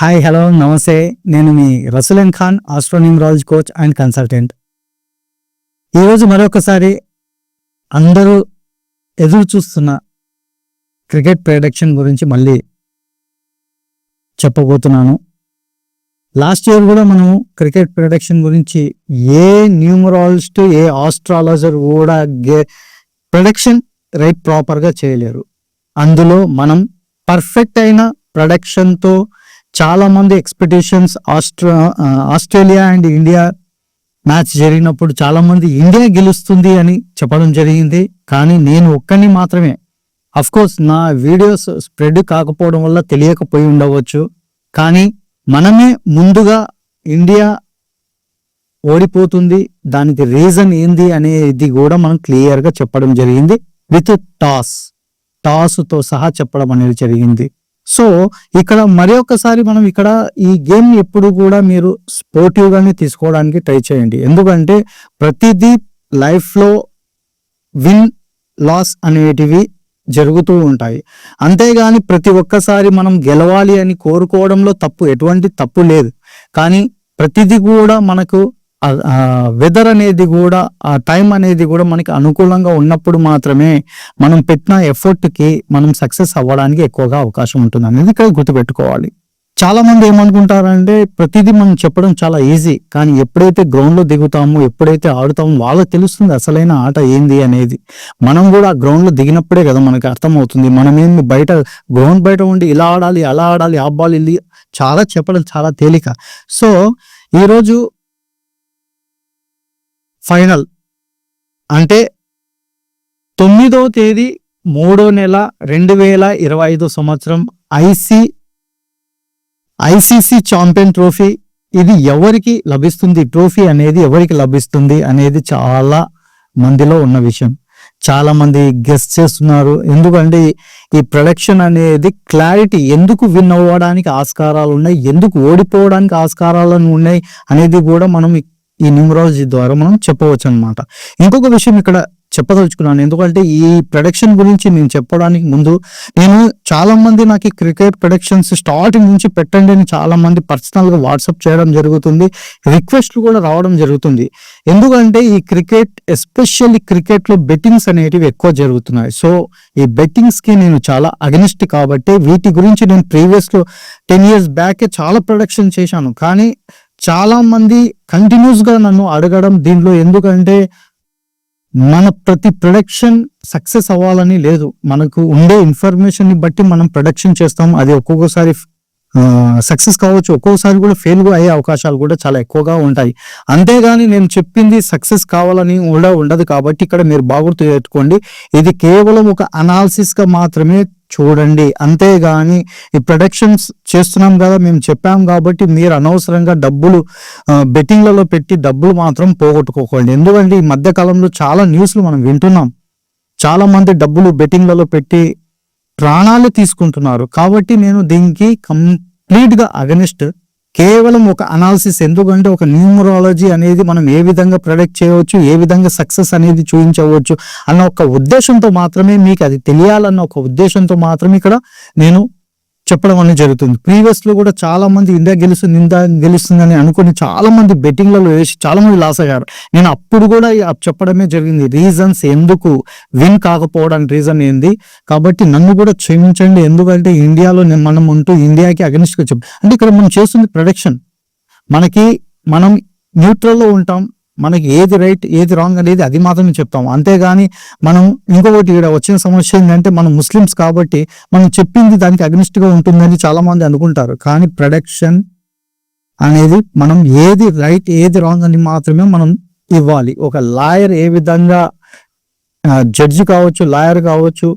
Hi hello నమస్తే. నేను మీ Rasulan Khan astronumerology coach and consultant ఈరోజు మరొకసారి అందరూ ఎదురు చూస్తున్న క్రికెట్ ప్రెడక్షన్ గురించి మళ్ళీ చెప్పబోతున్నాను. లాస్ట్ ఇయర్ కూడా మనము క్రికెట్ ప్రొడక్షన్ గురించి ఏ న్యూమరాలజిస్ట్ ఏ ఆస్ట్రాలజర్ కూడా గే ప్రొడక్షన్ రైట్ ప్రాపర్గా చేయలేరు. అందులో మనం పర్ఫెక్ట్ అయిన ప్రొడక్షన్తో చాలా మంది ఎక్స్పెక్టేషన్స్ ఆస్ట్రా ఆస్ట్రేలియా అండ్ ఇండియా మ్యాచ్ జరిగినప్పుడు చాలా మంది ఇండియా గెలుస్తుంది అని చెప్పడం జరిగింది. కానీ నేను ఒక్కని మాత్రమే. కోర్స్ నా వీడియోస్ స్ప్రెడ్ కాకపోవడం వల్ల తెలియకపోయి ఉండవచ్చు. కానీ మనమే ముందుగా ఇండియా ఓడిపోతుంది. దానికి రీజన్ ఏంది అనేది కూడా మనం క్లియర్గా చెప్పడం జరిగింది. With toss. టాస్తో సహా చెప్పడం అనేది జరిగింది. సో ఇక్కడ మరి ఒకసారి మనం ఇక్కడ ఈ గేమ్ ఎప్పుడు కూడా మీరు స్పోర్టివ్గానే తీసుకోవడానికి ట్రై చేయండి. ఎందుకంటే ప్రతిదీ లైఫ్లో విన్ లాస్ అనేటివి జరుగుతూ ఉంటాయి. అంతేగాని ప్రతి ఒక్కసారి మనం గెలవాలి అని కోరుకోవడంలో తప్పు ఎటువంటి తప్పు లేదు. కానీ ప్రతిదీ కూడా మనకు వెదర్ అనేది కూడా ఆ టైం అనేది కూడా మనకి అనుకూలంగా ఉన్నప్పుడు మాత్రమే మనం పెట్టిన ఎఫర్ట్కి మనం సక్సెస్ అవ్వడానికి ఎక్కువగా అవకాశం ఉంటుంది అనేది ఇక్కడ గుర్తుపెట్టుకోవాలి. చాలా మంది ఏమనుకుంటారంటే ప్రతిదీ మనం చెప్పడం చాలా ఈజీ కానీ ఎప్పుడైతే గ్రౌండ్లో దిగుతామో ఎప్పుడైతే ఆడుతామో వాళ్ళకి తెలుస్తుంది అసలైన ఆట ఏంది అనేది. మనం కూడా ఆ గ్రౌండ్లో దిగినప్పుడే కదా మనకి అర్థమవుతుంది. మనం ఏంది బయట గ్రౌండ్ బయట ఉండి ఇలా ఆడాలి అలా ఆడాలి ఆ బాల్ వెళ్ళి చాలా చెప్పడం చాలా తేలిక. సో ఈరోజు ఫైనల్. అంటే తొమ్మిదో తేదీ మూడో నెల రెండు వేల ఇరవై ఐదో సంవత్సరం ఐసీ ఐసీసీ ఛాంపియన్ ట్రోఫీ. ఇది ఎవరికి లభిస్తుంది? ట్రోఫీ అనేది ఎవరికి లభిస్తుంది అనేది చాలా మందిలో ఉన్న విషయం. చాలా మంది గెస్ట్ చేస్తున్నారు. ఎందుకంటే ఈ ప్రొడక్షన్ అనేది క్లారిటీ ఎందుకు విన్ అవ్వడానికి ఆస్కారాలు ఉన్నాయి ఎందుకు ఓడిపోవడానికి ఆస్కారాలు ఉన్నాయి అనేది కూడా మనం ఈ న్యూమరాలజీ ద్వారా మనం చెప్పవచ్చు అనమాట ఇంకొక విషయం ఇక్కడ చెప్పదలుచుకున్నాను. ఎందుకంటే ఈ ప్రొడక్షన్ గురించి నేను చెప్పడానికి ముందు నేను చాలా మంది నాకు క్రికెట్ ప్రొడక్షన్స్ స్టార్టింగ్ నుంచి పెట్టండి అని చాలా మంది పర్సనల్గా వాట్సాప్ చేయడం జరుగుతుంది. రిక్వెస్ట్లు కూడా రావడం జరుగుతుంది. ఎందుకంటే ఈ క్రికెట్ ఎస్పెషల్లీ క్రికెట్లో బెట్టింగ్స్ అనేటివి ఎక్కువ జరుగుతున్నాయి. సో ఈ బెట్టింగ్స్కి నేను చాలా అగనిస్ట్ కాబట్టి వీటి గురించి నేను ప్రీవియస్లో టెన్ ఇయర్స్ బ్యాక్ చాలా ప్రొడక్షన్ చేశాను. కానీ చాలా మంది కంటిన్యూస్గా నన్ను అడగడం దీంట్లో ఎందుకంటే మన ప్రతి ప్రొడక్షన్ సక్సెస్ అవ్వాలని లేదు. మనకు ఉండే ఇన్ఫర్మేషన్ని బట్టి మనం ప్రొడక్షన్ చేస్తాం. అది ఒక్కొక్కసారి సక్సెస్ కావచ్చు. ఒక్కోసారి కూడా ఫెయిల్ అయ్యే అవకాశాలు కూడా చాలా ఎక్కువగా ఉంటాయి. అంతేగాని నేను చెప్పింది సక్సెస్ కావాలని కూడా ఉండదు కాబట్టి ఇక్కడ మీరు బాగుర్తు పెట్టుకోండి. ఇది కేవలం ఒక అనాలిసిస్గా మాత్రమే చూడండి. అంతేగాని ఈ ప్రొడక్షన్స్ చేస్తున్నాం కదా మేము చెప్పాం కాబట్టి మీరు అనవసరంగా డబ్బులు బెట్టింగ్లలో పెట్టి డబ్బులు మాత్రం పోగొట్టుకోకండి. ఎందుకంటే ఈ మధ్య కాలంలో చాలా న్యూస్లు మనం వింటున్నాం. చాలామంది డబ్బులు బెట్టింగ్లలో పెట్టి ప్రాణాలు తీసుకుంటున్నారు. కాబట్టి నేను దీనికి కంప్లీట్గా అగనిస్ట్. కేవలం ఒక అనాలిసిస్. ఎందుకంటే ఒక న్యూమరాలజీ అనేది మనం ఏ విధంగా ప్రొడక్ట్ చేయవచ్చు ఏ విధంగా సక్సెస్ అనేది చూపించవచ్చు అన్న ఒక ఉద్దేశంతో మాత్రమే మీకు అది తెలియాలన్న ఒక ఉద్దేశంతో మాత్రమే ఇక్కడ నేను చెప్పడం అనేది జరుగుతుంది. ప్రీవియస్లో కూడా చాలా మంది ఇండియా గెలుస్తుంది ఇండియా గెలుస్తుంది అని అనుకుని చాలా మంది బెట్టింగ్లలో వేసి చాలా మంది లాస్ అయ్యారు. నేను అప్పుడు కూడా చెప్పడమే జరిగింది. రీజన్స్ ఎందుకు విన్ కాకపోవడానికి రీజన్ ఏంది? కాబట్టి నన్ను కూడా క్షమించండి. ఎందుకంటే ఇండియాలో మనం ఉంటూ ఇండియాకి అగనిస్ట్గా అంటే ఇక్కడ మనం చేస్తుంది ప్రొడక్షన్. మనకి మనం న్యూట్రల్లో ఉంటాం. మనకి ఏది రైట్ ఏది రాంగ్ అనేది అది మాత్రమే చెప్తాం. అంతేగాని మనం ఇంకొకటి ఇక్కడ వచ్చిన సమస్య ఏంటంటే మనం ముస్లిమ్స్ కాబట్టి మనం చెప్పింది దానికి అగ్నిస్ట్గా ఉంటుందని చాలా మంది అనుకుంటారు. కానీ ప్రొడక్షన్ అనేది మనం ఏది రైట్ ఏది రాంగ్ అని మాత్రమే మనం ఇవ్వాలి. ఒక లాయర్ ఏ విధంగా జడ్జి కావచ్చు లాయర్ కావచ్చు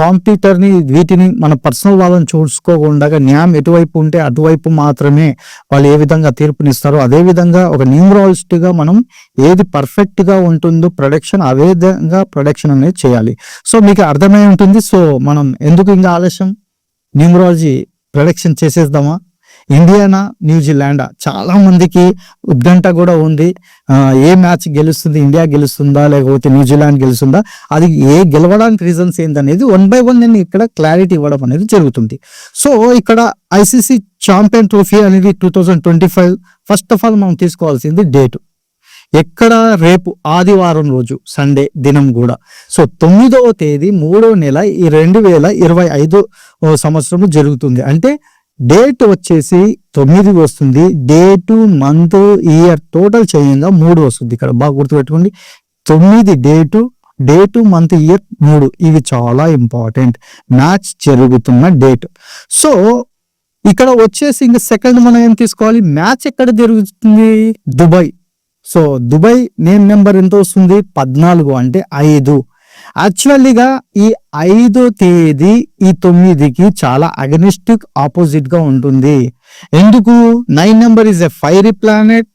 కాంపిటీటర్ని వీటిని మన పర్సనల్ వాళ్ళని చూసుకోకుండా న్యాయం ఎటువైపు ఉంటే అటువైపు మాత్రమే వాళ్ళు ఏ విధంగా తీర్పునిస్తారో అదేవిధంగా ఒక న్యూమరాలజిస్ట్గా మనం ఏది పర్ఫెక్ట్గా ఉంటుందో ప్రొడక్షన్ అదే విధంగా ప్రొడక్షన్ అనేది చేయాలి. సో మీకు అర్థమై ఉంటుంది. సో మనం ఎందుకు ఇంకా ఆలస్యం? న్యూమరాలజీ ప్రొడక్షన్ చేసేద్దామా? ఇండియానా న్యూజిలాండ్ చాలా మందికి ఉద్గంట కూడా ఉంది. ఏ మ్యాచ్ గెలుస్తుంది ఇండియా గెలుస్తుందా లేకపోతే న్యూజిలాండ్ గెలుస్తుందా అది ఏ గెలవడానికి రీజన్స్ ఏందనేది వన్ బై వన్ నేను ఇక్కడ క్లారిటీ ఇవ్వడం అనేది జరుగుతుంది. సో ఇక్కడ ఐసీసీ ఛాంపియన్ ట్రోఫీ అనేది two thousand twenty five first of all మనం తీసుకోవాల్సింది డేట్. ఎక్కడ? రేపు ఆదివారం రోజు సండే దినం కూడా. సో తొమ్మిదవ తేదీ మూడో నెల ఈ రెండు వేల ఇరవై ఐదు సంవత్సరం జరుగుతుంది. అంటే డేట్ వచ్చేసి తొమ్మిది వస్తుంది. డేట్ మంత్ ఇయర్ టోటల్ చేయంగా మూడు వస్తుంది. ఇక్కడ బాగా గుర్తుపెట్టుకోండి. తొమ్మిది డేటు డేటు మంత్ ఇయర్ మూడు. ఇవి చాలా ఇంపార్టెంట్. మ్యాచ్ జరుగుతున్న డేట్. సో ఇక్కడ వచ్చేసి ఇంకా సెకండ్ మనం ఏం తీసుకోవాలి? మ్యాచ్ ఎక్కడ జరుగుతుంది? Dubai. So Dubai name number ఎంత వస్తుంది? పద్నాలుగు అంటే ఐదు. యాక్చువల్లీగా ఈ ఐదో తేదీ ఈ తొమ్మిదికి చాలా అగనిస్టిక్ ఆపోజిట్గా ఉంటుంది. ఎందుకు? Nine number is a fiery planet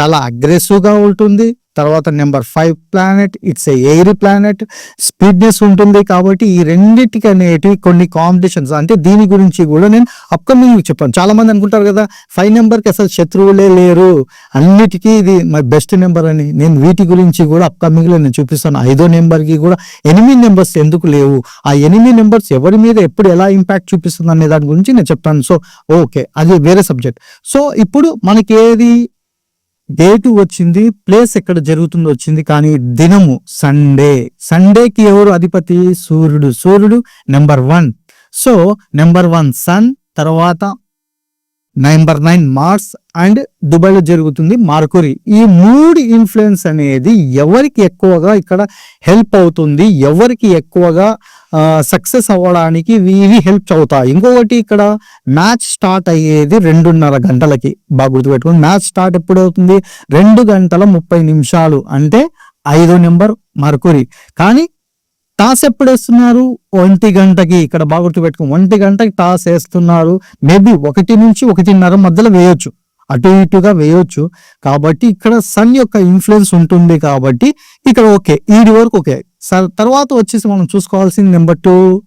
చాలా అగ్రెసివ్గా ఉంటుంది. తర్వాత number five planet it's a airy planet. Speedness ఉంటుంది కాబట్టి ఈ రెండింటికి అనేటివి కొన్ని కాంపిటీషన్స్ అంటే దీని గురించి కూడా నేను అప్కమింగ్ చెప్పాను. చాలా మంది అనుకుంటారు కదా ఫైవ్ నెంబర్కి అసలు శత్రువులే లేరు. అన్నిటికీ ఇది మై బెస్ట్ నెంబర్ అని నేను వీటి గురించి కూడా అప్కమింగ్లో నేను చూపిస్తాను. ఐదో నెంబర్కి కూడా ఎనిమిది నెంబర్స్ ఎందుకు లేవు? ఆ ఎనిమిది నెంబర్స్ ఎవరి మీద ఎప్పుడు ఎలా ఇంపాక్ట్ చూపిస్తుంది అనే దాని గురించి నేను చెప్తాను. సో ఓకే అది వేరే సబ్జెక్ట్ సో ఇప్పుడు మనకి ఏది డేటు వచ్చింది ప్లేస్ ఎక్కడ జరుగుతుందో వచ్చింది కానీ దినము సండే. సండేకి ఎవరు అధిపతి? సూర్యుడు. సూర్యుడు number one. So number one sun తర్వాత నెంబర్ నైన్ మార్స్ అండ్ దుబాయ్లో జరుగుతుంది మార్కురి. ఈ మూడు ఇన్ఫ్లుయెన్స్ అనేది ఎవరికి ఎక్కువగా ఇక్కడ హెల్ప్ అవుతుంది ఎవరికి ఎక్కువగా సక్సెస్ అవ్వడానికి ఇవి హెల్ప్ అవుతాయి ఇంకొకటి ఇక్కడ మ్యాచ్ స్టార్ట్ అయ్యేది రెండున్నర గంటలకి. బాగా గుర్తుపెట్టుకోండి మ్యాచ్ స్టార్ట్ ఎప్పుడు అవుతుంది రెండు గంటల ముప్పై నిమిషాలు అంటే ఐదో నెంబర్ మర్కురి. కానీ టాస్ ఎప్పుడు వేస్తున్నారు ఒంటి గంటకి. ఇక్కడ బాగా గుర్తుపెట్టుకో ఒంటి గంటకి టాస్ వేస్తున్నారు. మేబీ ఒకటి నుంచి ఒకటిన్నర మధ్యలో వేయొచ్చు. అటు ఇటుగా వేయొచ్చు. కాబట్టి ఇక్కడ సన్ యొక్క ఇన్ఫ్లుయెన్స్ ఉంటుంది కాబట్టి ఇక్కడ ఓకే ఈడి వరకు ఓకే. తర్వాత వచ్చేసి మనం చూసుకోవాల్సింది number two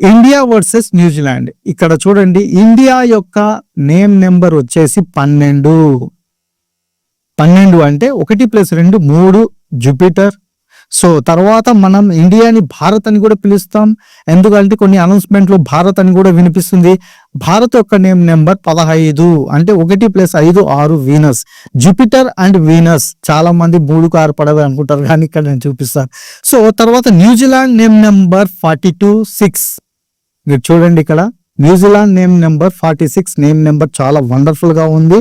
India versus New Zealand ఇక్కడ చూడండి ఇండియా యొక్క నేమ్ నెంబర్ వచ్చేసి పన్నెండు. పన్నెండు అంటే ఒకటి ప్లస్ రెండు మూడు జూపిటర్ సో తర్వాత మనం ఇండియాని భారత్ అని కూడా పిలుస్తాం. ఎందుకంటే కొన్ని అనౌన్స్మెంట్లు భారత్ అని కూడా వినిపిస్తుంది. భారత్ యొక్క నేమ్ నెంబర్ పదహైదు అంటే ఒకటి ప్లస్ ఐదు ఆరు వీనస్. Jupiter and Venus. చాలా మంది మూడు కారు పడవే అనుకుంటారు కానీ ఇక్కడ నేను చూపిస్తాను సో తర్వాత New Zealand name number forty two six. మీరు చూడండి ఇక్కడ. New Zealand name number forty six name number చాలా వండర్ఫుల్గా ఉంది.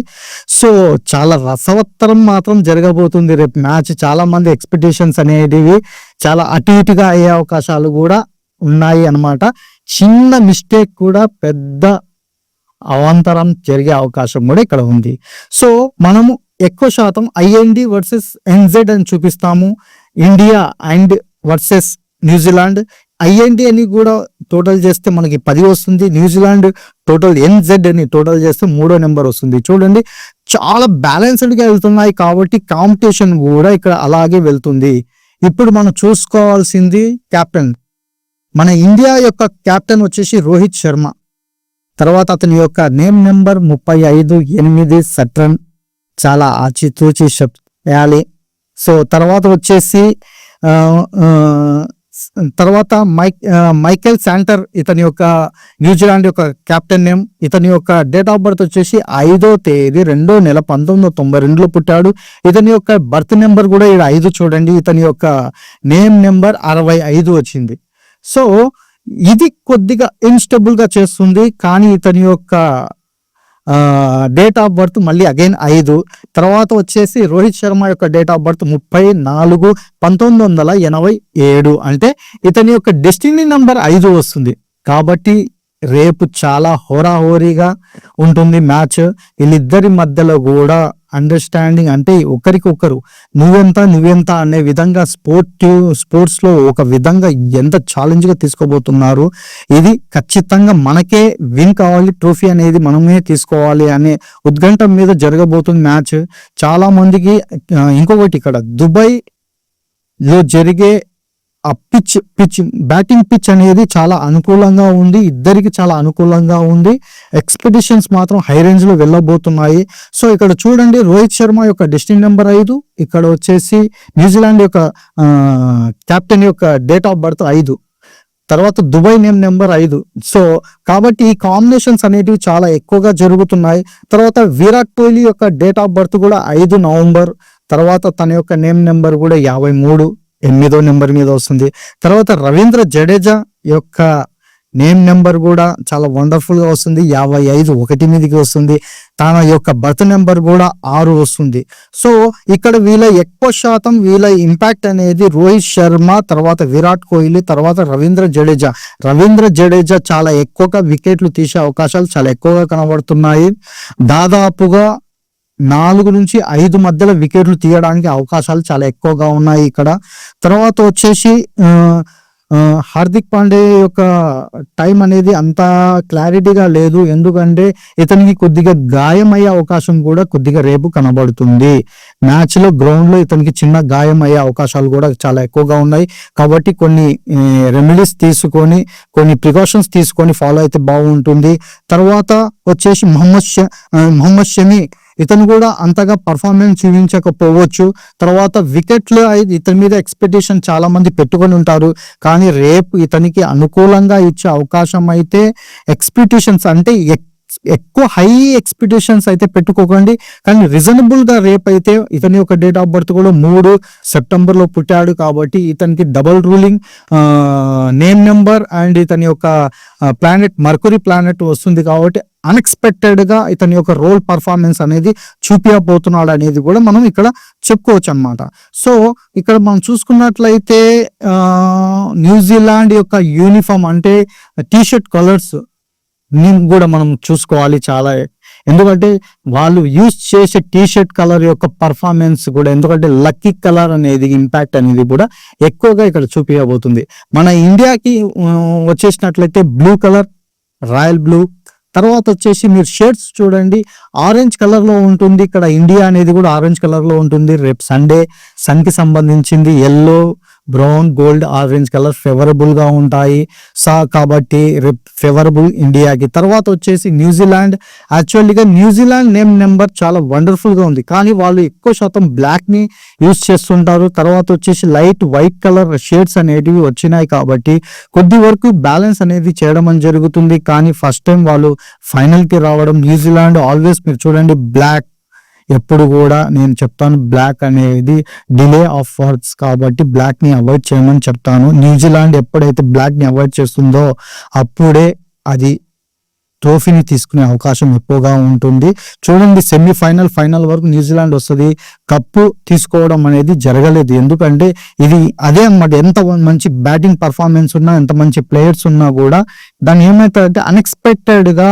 సో చాలా రసవత్తరం మాత్రం జరగబోతుంది రేపు మ్యాచ్. చాలా మంది ఎక్స్పెక్టేషన్స్ అనేటివి చాలా అటు ఇటుగా అయ్యే అవకాశాలు కూడా ఉన్నాయి అన్నమాట. చిన్న మిస్టేక్ కూడా పెద్ద అవాంతరం జరిగే అవకాశం కూడా ఇక్కడ ఉంది. సో మనము ఎక్కువ శాతం ఐఎన్డి వర్సెస్ ఎన్జెడ్ అని చూపిస్తాము. India and versus New Zealand IND అని కూడా టోటల్ చేస్తే మనకి పది వస్తుంది. న్యూజిలాండ్ టోటల్ ఎన్జెడ్ అని టోటల్ చేస్తే మూడో నెంబర్ వస్తుంది. చూడండి చాలా బ్యాలెన్స్డ్గా వెళ్తున్నాయి కాబట్టి కాంపిటీషన్ కూడా ఇక్కడ అలాగే వెళ్తుంది. ఇప్పుడు మనం చూసుకోవాల్సింది కెప్టెన్ మన ఇండియా యొక్క కెప్టెన్ వచ్చేసి రోహిత్ శర్మ. తర్వాత అతని యొక్క నేమ్ నెంబర్ ముప్పై ఐదు ఎనిమిది సట్రన్ చాలా ఆచితూచి వేయాలి సో తర్వాత వచ్చేసి తర్వాత మైక్ మైకెల్ శాంటర్ ఇతని యొక్క న్యూజిలాండ్ యొక్క కెప్టెన్ నేమ్ ఇతని యొక్క డేట్ ఆఫ్ బర్త్ వచ్చేసి ఐదో తేదీ రెండో నెల పంతొమ్మిది వందల తొంభై రెండులో పుట్టాడు. ఇతని యొక్క బర్త్ నెంబర్ కూడా ఇక్కడ ఐదు చూడండి ఇతని యొక్క నేమ్ నెంబర్ అరవై ఐదు వచ్చింది. సో ఇది కొద్దిగా ఇన్స్టబుల్గా చేస్తుంది కానీ ఇతని యొక్క డేట్ ఆఫ్ బర్త్ మళ్ళీ అగైన్ ఐదు. తర్వాత వచ్చేసి రోహిత్ శర్మ యొక్క డేట్ ఆఫ్ బర్త్ ముప్పై నాలుగు పంతొమ్మిది వందల ఎనభై ఏడు. అంటే ఇతని యొక్క డెస్టినీ నంబర్ ఐదు వస్తుంది. కాబట్టి రేపు చాలా హోరాహోరీగా ఉంటుంది మ్యాచ్. వీళ్ళిద్దరి మధ్యలో కూడా అండర్స్టాండింగ్ అంటే ఒకరికొకరు నువ్వెంత నువ్వెంత అనే విధంగా స్పోర్ట్ స్పోర్ట్స్లో ఒక విధంగా ఎంత ఛాలెంజ్గా తీసుకోబోతున్నారు ఇది ఖచ్చితంగా మనకే విన్ కావాలి ట్రోఫీ అనేది మనమే తీసుకోవాలి అనే ఉద్గంఠం మీద జరగబోతుంది మ్యాచ్. చాలామందికి ఇంకొకటి ఇక్కడ దుబాయ్లో జరిగే ఆ పిచ్ పిచ్ బ్యాటింగ్ పిచ్ అనేది చాలా అనుకూలంగా ఉంది. ఇద్దరికి చాలా అనుకూలంగా ఉంది. ఎక్స్పెడిషన్స్ మాత్రం హై రేంజ్లో వెళ్ళబోతున్నాయి. సో ఇక్కడ చూడండి రోహిత్ శర్మ యొక్క డెస్టినీ నెంబర్ ఐదు ఇక్కడ వచ్చేసి న్యూజిలాండ్ యొక్క కెప్టెన్ యొక్క డేట్ ఆఫ్ బర్త్ ఐదు. తర్వాత దుబాయ్ నేమ్ నెంబర్ ఐదు. సో కాబట్టి ఈ కాంబినేషన్స్ అనేటివి చాలా ఎక్కువగా జరుగుతున్నాయి. తర్వాత విరాట్ కోహ్లీ యొక్క డేట్ ఆఫ్ బర్త్ కూడా ఐదు నవంబర్. తర్వాత తన యొక్క నేమ్ నెంబర్ కూడా యాభై మూడు. ఎనిమిదో నెంబర్ మీద వస్తుంది. తర్వాత రవీంద్ర జడేజా యొక్క నేమ్ నెంబర్ కూడా చాలా వండర్ఫుల్గా వస్తుంది. యాభై ఐదు ఒకటి మీదకి వస్తుంది. తన యొక్క బర్త్ నెంబర్ కూడా ఆరు వస్తుంది. సో ఇక్కడ వీళ్ళ ఎక్కువ శాతం వీళ్ళ ఇంపాక్ట్ అనేది రోహిత్ శర్మ తర్వాత విరాట్ కోహ్లీ తర్వాత రవీంద్ర జడేజా. రవీంద్ర జడేజా చాలా ఎక్కువగా వికెట్లు తీసే అవకాశాలు చాలా ఎక్కువగా కనబడుతున్నాయి. దాదాపుగా నాలుగు నుంచి ఐదు మధ్యలో వికెట్లు తీయడానికి అవకాశాలు చాలా ఎక్కువగా ఉన్నాయి ఇక్కడ. తర్వాత వచ్చేసి హార్దిక్ పాండే యొక్క టైం అనేది అంత క్లారిటీగా లేదు. ఎందుకంటే ఇతనికి కొద్దిగా గాయమయ్యే అవకాశం కూడా కొద్దిగా రేపు కనబడుతుంది. మ్యాచ్లో గ్రౌండ్లో ఇతనికి చిన్న గాయం అయ్యే అవకాశాలు కూడా చాలా ఎక్కువగా ఉన్నాయి. కాబట్టి కొన్ని రెమెడీస్ తీసుకొని కొన్ని ప్రికాషన్స్ తీసుకొని ఫాలో అయితే బాగుంటుంది. తర్వాత వచ్చేసి మొహమ్మద్ ష- మొహమ్మద్ షమీ ఇతను కూడా అంతగా పర్ఫార్మెన్స్ చూపించకపోవచ్చు. తర్వాత వికెట్లు అయితే ఇతని మీద ఎక్స్పెక్టేషన్ చాలా మంది పెట్టుకొని ఉంటారు. కానీ రేపు ఇతనికి అనుకూలంగా ఇచ్చే అవకాశం అయితే ఎక్స్పెక్టేషన్స్ అంటే ఎక్కువ హై ఎక్స్పెక్టేషన్స్ అయితే పెట్టుకోకండి. కానీ రీజనబుల్గా రేపు అయితే ఇతని యొక్క డేట్ ఆఫ్ బర్త్ కూడా మూడు సెప్టెంబర్లో పుట్టాడు కాబట్టి ఇతనికి double ruling name number and ఇతని యొక్క ప్లానెట్ మర్కురీ ప్లానెట్ వస్తుంది కాబట్టి అన్ఎక్స్పెక్టెడ్గా ఇతని యొక్క రోల్ పర్ఫార్మెన్స్ అనేది చూపించబోతున్నాడు అనేది కూడా మనం ఇక్కడ చెప్పుకోవచ్చు అన్నమాట సో ఇక్కడ మనం చూసుకున్నట్లయితే న్యూజిలాండ్ యొక్క యూనిఫామ్ అంటే టీషర్ట్ కలర్స్ కూడా మనం చూసుకోవాలి చాలా. ఎందుకంటే వాళ్ళు యూజ్ చేసే టీ షర్ట్ కలర్ యొక్క పర్ఫార్మెన్స్ కూడా ఎందుకంటే లక్కీ కలర్ అనేది ఇంపాక్ట్ అనేది కూడా ఎక్కువగా ఇక్కడ చూపించబోతుంది. మన ఇండియాకి వచ్చేసినట్లయితే బ్లూ కలర్ రాయల్ బ్లూ. తర్వాత వచ్చేసి మీరు షర్ట్స్ చూడండి ఆరెంజ్ కలర్లో ఉంటుంది ఇక్కడ ఇండియా అనేది కూడా ఆరెంజ్ కలర్లో ఉంటుంది. రేపు సండే సన్కి సంబంధించింది yellow brown gold orange colour ఫేవరబుల్గా ఉంటాయి. సా కాబట్టి ఫేవరబుల్ ఇండియాకి. తర్వాత వచ్చేసి న్యూజిలాండ్. యాక్చువల్లీగా న్యూజిలాండ్ నేమ్ నెంబర్ చాలా వండర్ఫుల్గా ఉంది. కానీ వాళ్ళు ఎక్కువ శాతం బ్లాక్ని యూజ్ చేస్తుంటారు. తర్వాత వచ్చేసి లైట్ వైట్ కలర్ షేడ్స్ అనేటివి వచ్చినాయి కాబట్టి కొద్ది వరకు బ్యాలెన్స్ అనేది చేయడం జరుగుతుంది. కానీ ఫస్ట్ టైం వాళ్ళు ఫైనల్కి రావడం న్యూజిలాండ్. ఆల్వేస్ మీరు చూడండి బ్లాక్ ఎప్పుడు కూడా నేను చెప్తాను బ్లాక్ అనేది డిలే ఆఫ్ వర్డ్స్ కాబట్టి బ్లాక్ని అవాయిడ్ చేయమని చెప్తాను. న్యూజిలాండ్ ఎప్పుడైతే బ్లాక్ని అవాయిడ్ చేస్తుందో అప్పుడే అది ట్రోఫీని తీసుకునే అవకాశం ఎక్కువగా ఉంటుంది. చూడండి సెమీఫైనల్ ఫైనల్ వరకు న్యూజిలాండ్ వస్తుంది. కప్పు తీసుకోవడం అనేది జరగలేదు. ఎందుకంటే ఇది అదే అనమాట ఎంత మంచి బ్యాటింగ్ పర్ఫార్మెన్స్ ఉన్నా ఎంత మంచి ప్లేయర్స్ ఉన్నా కూడా దాన్ని ఏమవుతుందంటే అన్ఎక్స్పెక్టెడ్గా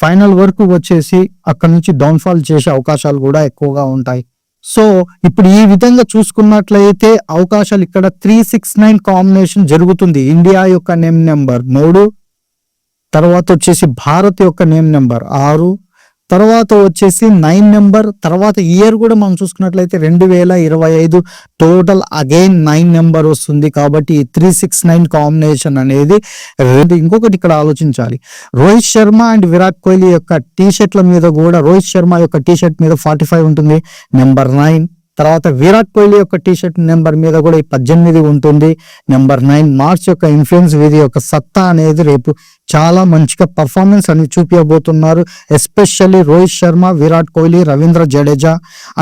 ఫైనల్ వరకు వచ్చేసి అక్కడ నుంచి డౌన్ఫాల్ చేసే అవకాశాలు కూడా ఎక్కువగా ఉంటాయి. సో ఇప్పుడు ఈ విధంగా చూసుకున్నట్లయితే అవకాశాలు ఇక్కడ త్రీ సిక్స్ నైన్ కాంబినేషన్ జరుగుతుంది. ఇండియా యొక్క నేమ్ నెంబర్ మూడు తర్వాత వచ్చేసి భారత్ యొక్క నేమ్ నెంబర్ ఆరు తర్వాత వచ్చేసి నైన్ నెంబర్ తర్వాత ఇయర్ కూడా మనం చూసుకున్నట్లయితే రెండు వేల ఇరవై ఐదు టోటల్ అగైన్ నైన్ నెంబర్ వస్తుంది కాబట్టి త్రీ సిక్స్ నైన్ కాంబినేషన్ అనేది ఇంకొకటి ఇక్కడ ఆలోచించాలి. రోహిత్ శర్మ అండ్ విరాట్ కోహ్లీ యొక్క టీ షర్ట్ల మీద కూడా రోహిత్ శర్మ యొక్క టీ షర్ట్ మీద ఫార్టీ ఫైవ్ ఉంటుంది నెంబర్ నైన్. తర్వాత విరాట్ కోహ్లీ యొక్క టీ షర్ట్ నెంబర్ మీద కూడా ఈ పద్దెనిమిది ఉంటుంది నెంబర్ నైన్. మార్చ్ యొక్క ఇన్ఫ్లుయెన్స్ వీధి యొక్క సత్తా అనేది రేపు చాలా మంచిగా పర్ఫార్మెన్స్ అని చూపించబోతున్నారు ఎస్పెషల్లీ రోహిత్ శర్మ విరాట్ కోహ్లీ రవీంద్ర జడేజా.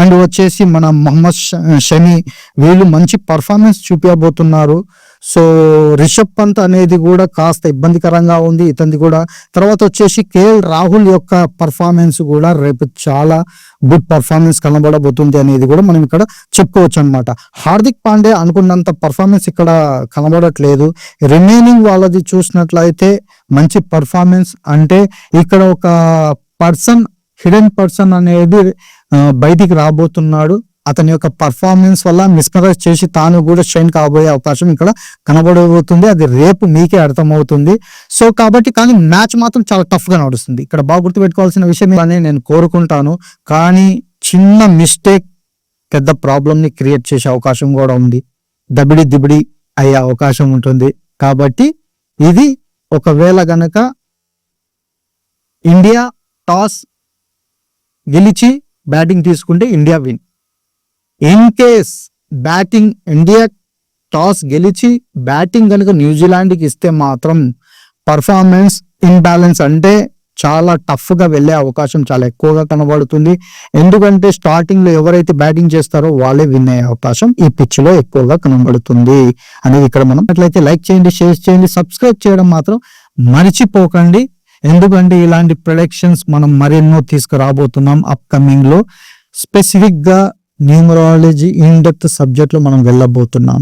అండ్ వచ్చేసి మన మొహమ్మద్ షమి వీళ్ళు మంచి పర్ఫార్మెన్స్ చూపించబోతున్నారు సో రిషబ్ పంత్ అనేది కూడా కాస్త ఇబ్బందికరంగా ఉంది ఇతనిది కూడా. తర్వాత వచ్చేసి కేఎల్ రాహుల్ యొక్క పర్ఫార్మెన్స్ కూడా రేపు చాలా గుడ్ పర్ఫార్మెన్స్ కనబడబోతుంది అనేది కూడా మనం ఇక్కడ చెప్పుకోవచ్చు అనమాట హార్దిక్ పాండే అనుకున్నంత పర్ఫార్మెన్స్ ఇక్కడ కనబడట్లేదు. రిమైనింగ్ వాళ్ళది చూసినట్లయితే మంచి పర్ఫార్మెన్స్ అంటే ఇక్కడ ఒక పర్సన్ హిడెన్ పర్సన్ అనేది బయటికి రాబోతున్నాడు. అతని యొక్క పర్ఫార్మెన్స్ వల్ల మిస్మరైజ్ చేసి తాను కూడా షైన్ కాబోయే అవకాశం ఇక్కడ కనబడబోతుంది. అది రేపు మీకే అర్థమవుతుంది. సో కాబట్టి కానీ మ్యాచ్ మాత్రం చాలా టఫ్గా నడుస్తుంది. ఇక్కడ బాగా గుర్తుపెట్టుకోవాల్సిన విషయం అని నేను కోరుకుంటాను. కానీ చిన్న మిస్టేక్ పెద్ద ప్రాబ్లమ్ని క్రియేట్ చేసే అవకాశం కూడా ఉంది. దబిడి దిబిడి అయ్యే అవకాశం ఉంటుంది. కాబట్టి ఇది ఒకవేళ గనక ఇండియా టాస్ గెలిచి బ్యాటింగ్ తీసుకుంటే India win. In case batting India toss గెలిచి బ్యాటింగ్ కనుక న్యూజిలాండ్కి ఇస్తే మాత్రం పర్ఫార్మెన్స్ ఇన్బ్యాలెన్స్ అంటే చాలా టఫ్గా వెళ్ళే అవకాశం చాలా ఎక్కువగా కనబడుతుంది. ఎందుకంటే స్టార్టింగ్లో ఎవరైతే బ్యాటింగ్ చేస్తారో వాళ్ళే విన్ అయ్యే అవకాశం ఈ పిచ్లో ఎక్కువగా కనబడుతుంది. అనేది ఇక్కడ మనం అట్లయితే లైక్ చేయండి షేర్ చేయండి సబ్స్క్రైబ్ చేయడం మాత్రం మర్చిపోకండి. ఎందుకంటే ఇలాంటి ప్రొడక్షన్స్ మనం మరెన్నో తీసుకురాబోతున్నాం అప్కమింగ్లో స్పెసిఫిక్గా న్యూమరాలజీ ఇన్ డెప్త్ సబ్జెక్ట్లో మనం వెళ్ళబోతున్నాం.